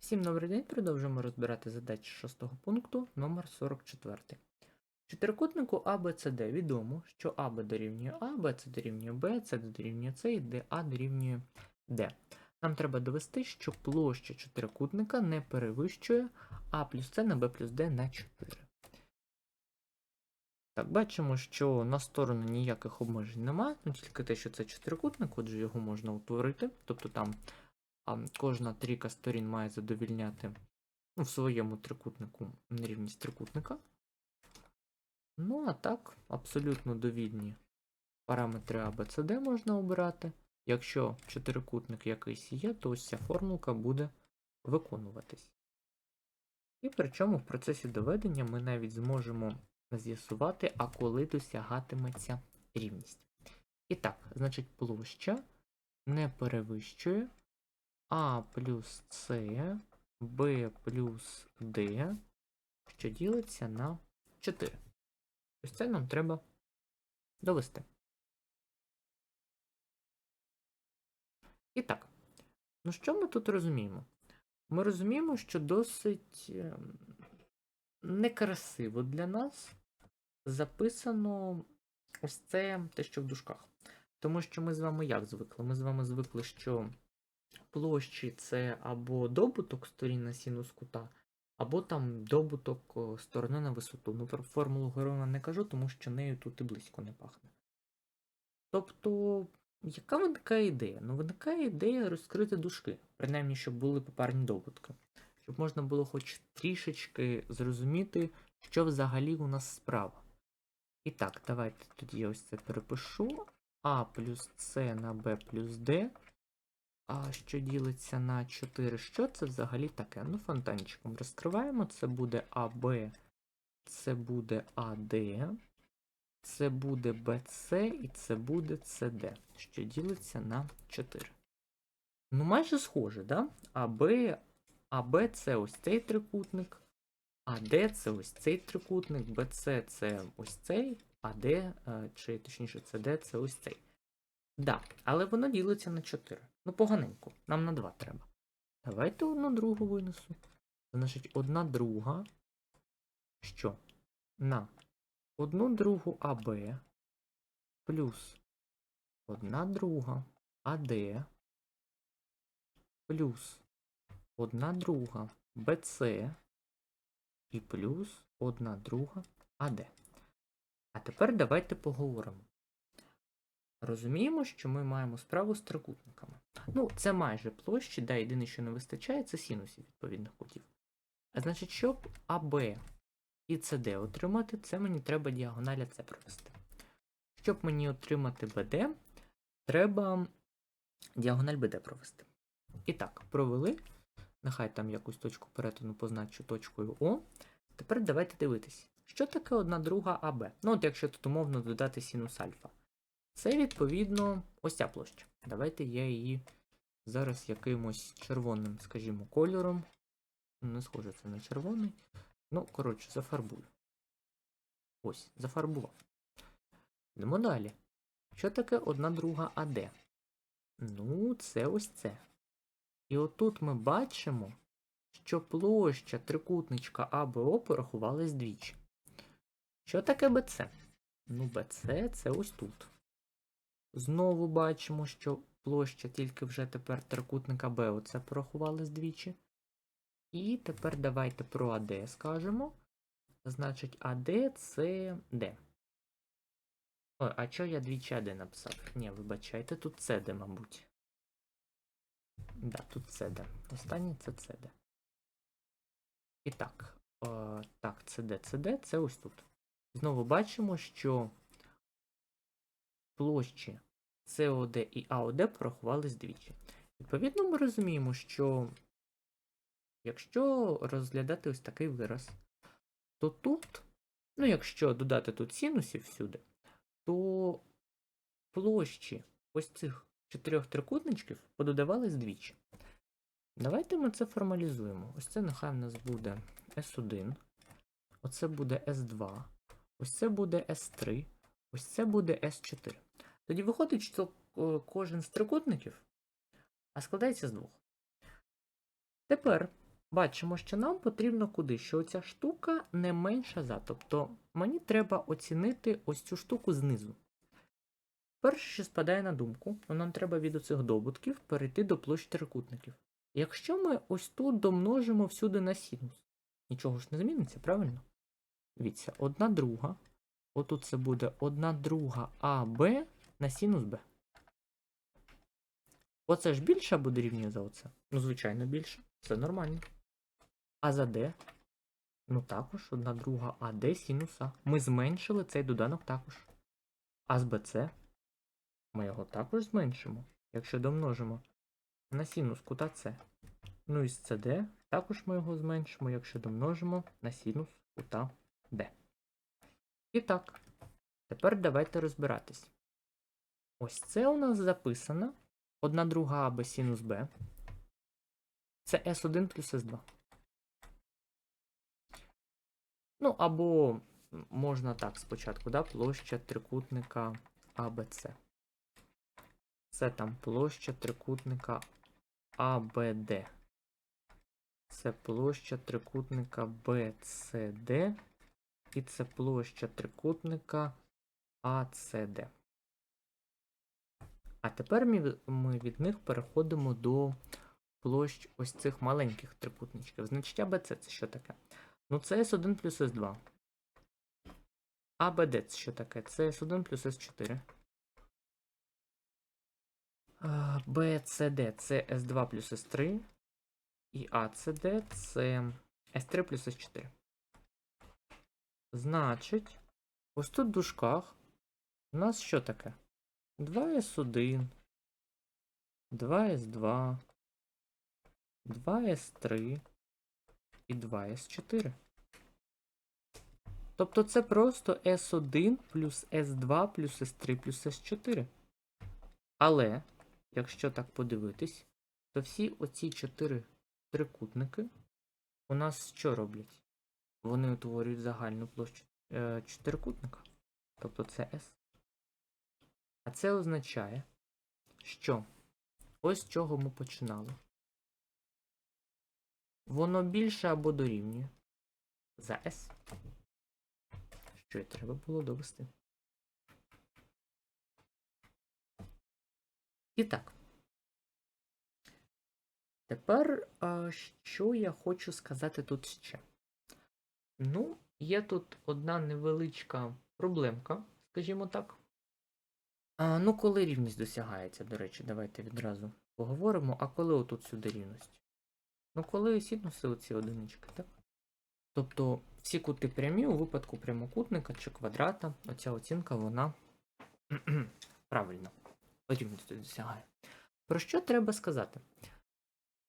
Всім добрий день, продовжуємо розбирати задачі шостого пункту номер 44. Чотирикутнику ABCD відомо, що АБ дорівнює А, БЦ дорівнює Б, С дорівнює С і ДА дорівнює Д. Нам треба довести, що площа чотирикутника не перевищує А плюс С на Б плюс Д на 4. Так, бачимо, що на сторону ніяких обмежень немає, ну тільки те, що це чотирикутник, отже його можна утворити. Тобто там кожна трійка сторін має задовільняти ну, в своєму трикутнику нерівність трикутника. Ну, а так, абсолютно довільні параметри Д можна обирати. Якщо чотирикутник якийсь є, то ось ця формулка буде виконуватись. І причому в процесі доведення ми навіть зможемо з'ясувати, а коли досягатиметься рівність. І так, значить, площа не перевищує а плюс С, Б плюс Д, що ділиться на 4. Ось це нам треба довести. І так, ну що ми тут розуміємо? Ми розуміємо, що досить ем, некрасиво для нас записано ось це те, що в дужках. Тому що ми з вами як звикли? Ми з вами звикли, що площі це або добуток сторін на синус кута, або там добуток сторони на висоту. Ну, про формулу Герона не кажу, тому що нею тут і близько не пахне. Тобто, яка виникає ідея? Ну, виникає ідея розкрити дужки, принаймні, щоб були попарні добутки. Щоб можна було хоч трішечки зрозуміти, що взагалі у нас справа. І так, давайте тоді я ось це перепишу. А плюс С на Б плюс Д що ділиться на 4. Що це взагалі таке? Ну, фонтанчиком розкриваємо. Це буде АБ, це буде АД, це буде БЦ і це буде СД, що ділиться на 4. Ну, майже схоже, да? АБ, АБ це ось цей трикутник, АД це ось цей трикутник, БЦ це ось цей, АД, е, чи точніше СД це ось цей. Да, але воно ділиться на 4. Ну, поганенько, нам на 2 треба. Давайте одну другу винесу. Значить, одна друга. Що? На одну другу АБ плюс одна друга АД плюс одна друга БЦ і плюс одна друга АД. А тепер давайте поговоримо. Розуміємо, що ми маємо справу з трикутниками. Ну, це майже площі, да, єдине, що не вистачає, це синусів відповідних кутів. А значить, щоб АБ і СД отримати, це мені треба діагоналя С провести. Щоб мені отримати БД, треба діагональ БД провести. І так, провели. Нехай там якусь точку перетину позначу точкою О. Тепер давайте дивитись, що таке одна друга АБ. Ну, от якщо тут умовно додати синус альфа. Це, відповідно, ось ця площа. Давайте я її зараз якимось червоним, скажімо, кольором. Не схоже, це на червоний. Ну, коротше, зафарбую. Ось, зафарбував. Йдемо далі. Що таке одна друга АД? Ну, це ось це. І отут ми бачимо, що площа трикутничка АБО порахувалась двічі. Що таке БЦ? Ну, БЦ це ось тут. Знову бачимо, що площа тільки вже тепер трикутника Б оце порахували двічі. І тепер давайте про АД скажемо. Значить, АД це Д. Ой, а чого я двічі АД написав? Ні, вибачайте, тут СД, мабуть. Да, тут СД. Останнє це СД. І так, е, так, СД, СД, це ось тут. Знову бачимо, що площі СОД і АОД порахувались двічі. Відповідно, ми розуміємо, що якщо розглядати ось такий вираз, то тут, ну, якщо додати тут синусів всюди, то площі ось цих чотирьох трикутничків пододавались двічі. Давайте ми це формалізуємо. Ось це нехай в нас буде S1, оце буде S2, ось це буде S3, ось це буде S4. Тоді виходить, що кожен з трикутників а складається з двох. Тепер бачимо, що нам потрібно куди? Що ця штука не менша за. Тобто мені треба оцінити ось цю штуку знизу. Перше, що спадає на думку, ну, нам треба від оцих добутків перейти до площ трикутників. Якщо ми ось тут домножимо всюди на синус, нічого ж не зміниться, правильно? Дивіться, одна друга. Отут це буде одна друга АБ на синус Б. Оце ж більше або дорівнює за оце? Ну, звичайно, більше. Це нормально. А за D? Ну також одна друга АД синуса. Ми зменшили цей доданок також. А з BC? Ми його також зменшимо, якщо домножимо на синус кута С. Ну і з CD також ми його зменшимо, якщо домножимо на синус кута D. І так, тепер давайте розбиратись. Ось це у нас записано. Одна друга АБ синус Б. Це S1 плюс S2. Ну, або можна так спочатку, да, площа трикутника АБЦ. Це там площа трикутника АБД. Це площа трикутника БЦД. І це площа трикутника АЦД. А тепер ми, від них переходимо до площ ось цих маленьких трикутничків. Значить, АБЦ це що таке? Ну, це S1 плюс S2. АБД це що таке? Це S1 плюс S4. BCD це S2 плюс S3. І ACD це S3 плюс S4. Значить, ось тут в дужках у нас що таке? 2S1, 2S2, 2S3 і 2S4. Тобто це просто S1 плюс S2 плюс S3 плюс S4. Але, якщо так подивитись, то всі оці чотири трикутники у нас що роблять? Вони утворюють загальну площу е, чотирикутника. Тобто це S. А це означає, що ось з чого ми починали. Воно більше або дорівнює за S. Що і треба було довести. І так. Тепер, що я хочу сказати тут ще? Ну, є тут одна невеличка проблемка, скажімо так. А, ну, коли рівність досягається, до речі, давайте відразу поговоримо. А коли отут сюди рівність? Ну, коли синуси оці одинички, так? Тобто всі кути прямі у випадку прямокутника чи квадрата, оця оцінка, вона правильно рівність досягає. Про що треба сказати?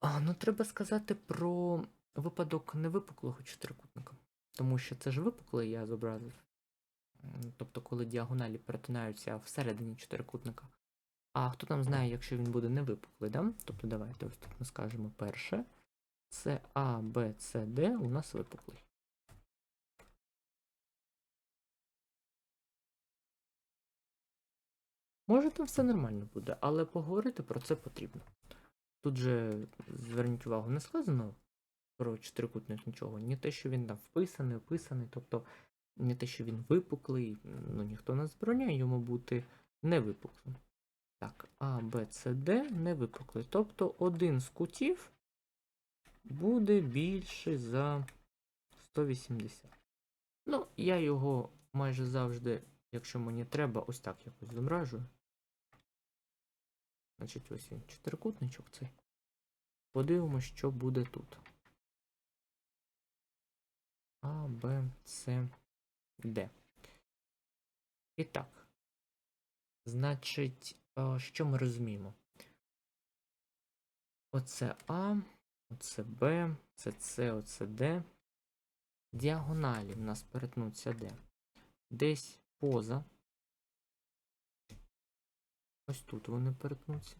А, ну, треба сказати про випадок невипуклого чотирикутника. Тому що це ж випуклий я зобразив. Тобто, коли діагоналі перетинаються всередині чотирикутника. А хто там знає, якщо він буде невипуклий, да? Тобто давайте ось тут ми скажемо перше. Це А, Б, С, Д у нас випуклий. Може, там все нормально буде, але поговорити про це потрібно. Тут же, зверніть увагу, не сказано про чотирикутник нічого. Ні те, що він там вписаний, описаний, тобто не те, що він випуклий, ну ніхто не забороняє йому бути невипуклим. Так, А, Б, С, Д не випуклий. Тобто один з кутів буде більший за 180. Ну, я його майже завжди, якщо мені треба, ось так якось зображую. Значить, ось він чотирикутничок цей. Подивимось, що буде тут. А, Б, С, Д. І так. Значить, що ми розуміємо? Оце А, оце Б, це С, оце Д. Діагоналі в нас перетнуться Д. Десь поза. Ось тут вони перетнуться.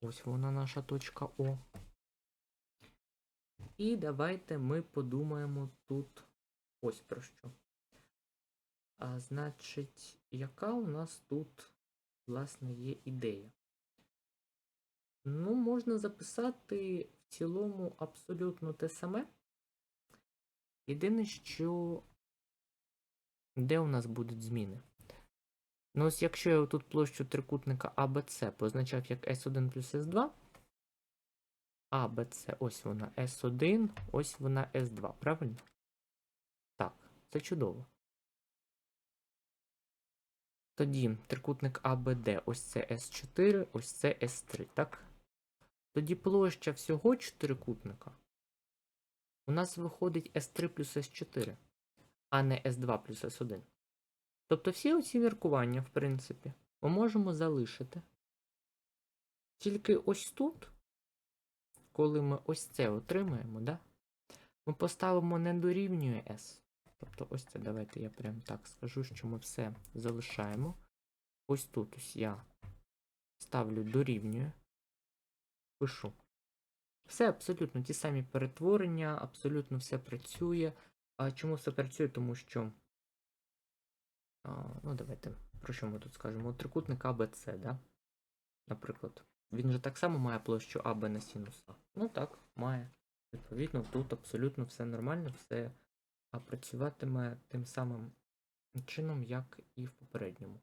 Ось вона наша точка О. І давайте ми подумаємо тут ось про що. А, значить, яка у нас тут, власне, є ідея? Ну, можна записати в цілому абсолютно те саме. Єдине, що де у нас будуть зміни? Ну, ось якщо я тут площу трикутника ABC позначав як S1 плюс S2, ABC, ось вона S1, ось вона S2, правильно? Так, це чудово. Тоді трикутник ABD, ось це S4, ось це S3, так? Тоді площа всього чотирикутника у нас виходить S3 плюс S4, а не S2 плюс S1. Тобто всі оці міркування, в принципі, ми можемо залишити. Тільки ось тут, коли ми ось це отримаємо, да, ми поставимо не дорівнює S. Тобто ось це, давайте я прям так скажу, що ми все залишаємо. Ось тут ось я ставлю дорівнює, пишу. Все абсолютно ті самі перетворення, абсолютно все працює. А чому все працює? Тому що. А, ну, давайте, про що ми тут скажемо? От Трикутник ABC, да? Наприклад. Він же так само має площу АБ на синус А. Ну так, має. Відповідно, тут абсолютно все нормально, все а, працюватиме тим самим чином, як і в попередньому.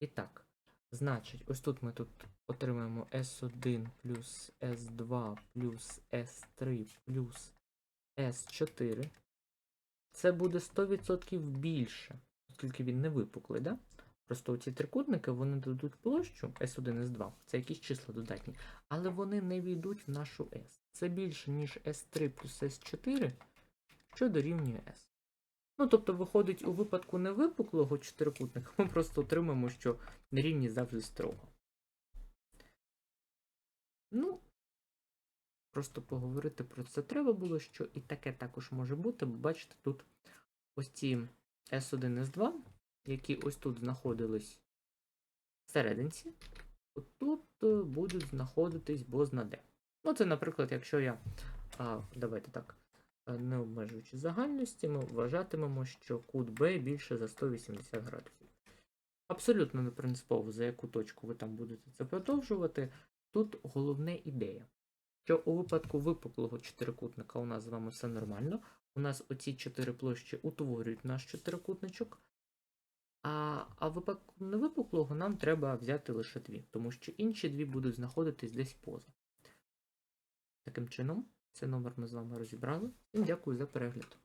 І так, значить, ось тут ми тут отримаємо S1 плюс S2 плюс S3 плюс S4. Це буде 100% більше, оскільки він не випуклий, да? Просто ці трикутники вони дадуть площу S1, S2, це якісь числа додатні, але вони не війдуть в нашу S. Це більше, ніж S3 плюс S4, що дорівнює S. Ну, тобто, виходить, у випадку невипуклого чотирикутника, ми просто отримаємо, що рівність завжди строго. Ну, просто поговорити про це треба було, що і таке також може бути. Бо бачите, тут ось ці S1, S2, які ось тут знаходились всерединці, тут е, будуть знаходитись бозна де. Ну, це, наприклад, якщо я. А, давайте так. Не обмежуючи загальності, ми вважатимемо, що кут Б більше за 180 градусів. Абсолютно не принципово, за яку точку ви там будете це продовжувати. Тут головне ідея, що у випадку випуклого чотирикутника у нас з вами все нормально. У нас оці чотири площі утворюють наш чотирикутничок. А, а випадку невипуклого нам треба взяти лише дві, тому що інші дві будуть знаходитись десь поза. Таким чином, цей номер ми з вами розібрали. Всім дякую за перегляд.